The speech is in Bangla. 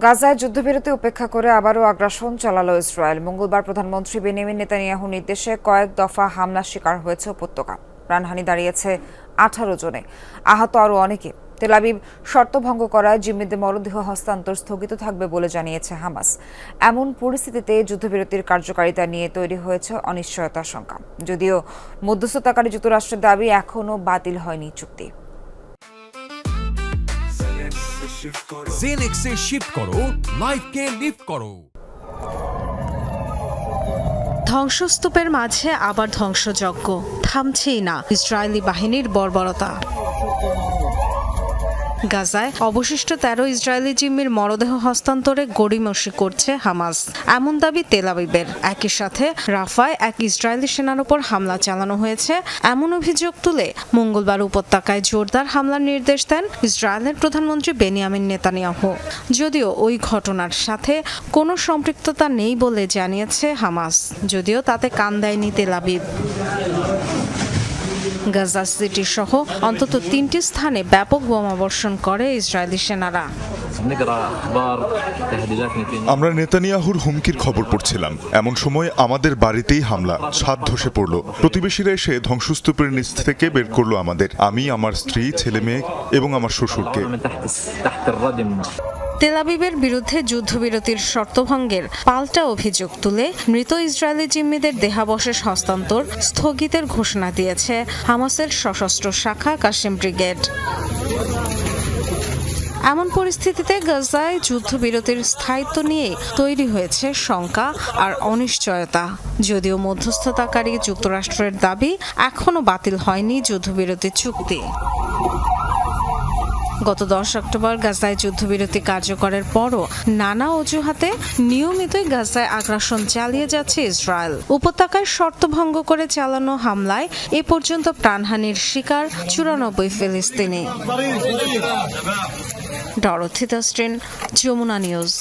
গাজায় যুদ্ধবিরতি উপেক্ষা করে আবারও আগ্রাসন চালালো ইসরায়েল। মঙ্গলবার প্রধানমন্ত্রী বেনিয়ামিন নেতানিয়াহু নির্দেশে কয়েক দফা হামলার শিকার হয়েছে উপত্যকা। প্রাণহানি দাঁড়িয়েছে আঠারো জনে। আহত আরও অনেকে। তেলাবিব শর্তভঙ্গ করায় জিম্মিদের মরদেহ হস্তান্তর স্থগিত থাকবে বলে জানিয়েছে হামাস। এমন পরিস্থিতিতে যুদ্ধবিরতির কার্যকারিতা নিয়ে তৈরি হয়েছে অনিশ্চয়তার শঙ্কা। যদিও মধ্যস্থতাকারী যুক্তরাষ্ট্রের দাবি এখনও বাতিল হয়নি চুক্তি। জেনেক্সে শিফট করো লাইফকে লিফট করো। ধ্বংসস্তূপের মাঝে আবার ধ্বংসযজ্ঞ। থামছেই না ইসরায়েলি বাহিনীর বর্বরতা। গাজায় অবশিষ্ট তেরো ইসরায়েলি জিম্মির মরদেহ হস্তান্তরে গড়িমসি করছে হামাস। এমন দাবি তেলাবিবের একই সাথে রাফায় এক ইসরায়েলি সেনার উপর হামলা চালানো হয়েছে। এমন অভিযোগ তুলে মঙ্গলবার উপত্যকায় জোরদার হামলার নির্দেশ দেন ইসরায়েলের প্রধানমন্ত্রী বেনিয়ামিন নেতানিয়াহু। যদিও ওই ঘটনার সাথে কোনো সম্পৃক্ততা নেই বলে জানিয়েছে হামাস। যদিও তাতে কান দেয়নি তেলাবিব গাজা সিটি সহ অন্তত তিনটি স্থানে ব্যাপক বোমা বর্ষণ করে ইসরায়েলি সেনারা। আমরা নেতানিয়াহুর হুমকির খবর পড়ছিলাম। এমন সময় আমাদের বাড়িতেই হামলা, ছাদ ধসে পড়ল। প্রতিবেশীরা এসে ধ্বংসস্তূপের নিচ থেকে বের করল আমাদের। আমি, আমার স্ত্রী ছেলে মেয়ে এবং আমার শ্বশুরকে। তেলাবিবের বিরুদ্ধে যুদ্ধবিরতির শর্তভঙ্গের পাল্টা অভিযোগ তুলে মৃত ইসরায়েলি জিম্মিদের দেহাবশেষ হস্তান্তর স্থগিতের ঘোষণা দিয়েছে হামাসের সশস্ত্র শাখা কাশিম ব্রিগেড। এমন পরিস্থিতিতে গাজায় যুদ্ধবিরতির স্থায়িত্ব নিয়ে তৈরি হয়েছে শঙ্কা আর অনিশ্চয়তা। যদিও মধ্যস্থতাকারী যুক্তরাষ্ট্রের দাবি এখনও বাতিল হয়নি যুদ্ধবিরতি চুক্তি। গত দশ অক্টোবর গাজায় যুদ্ধবিরতি কার্যকরের পরও নানা অজুহাতে নিয়মিতই গাজায় আগ্রাসন চালিয়ে যাচ্ছে ইসরায়েল উপত্যকায় শর্ত ভঙ্গ করে চালানো হামলায় এ পর্যন্ত প্রাণহানির শিকার চুরানব্বই ফিলিস্তিনি ডরথি স্ট্রেন যমুনা নিউজ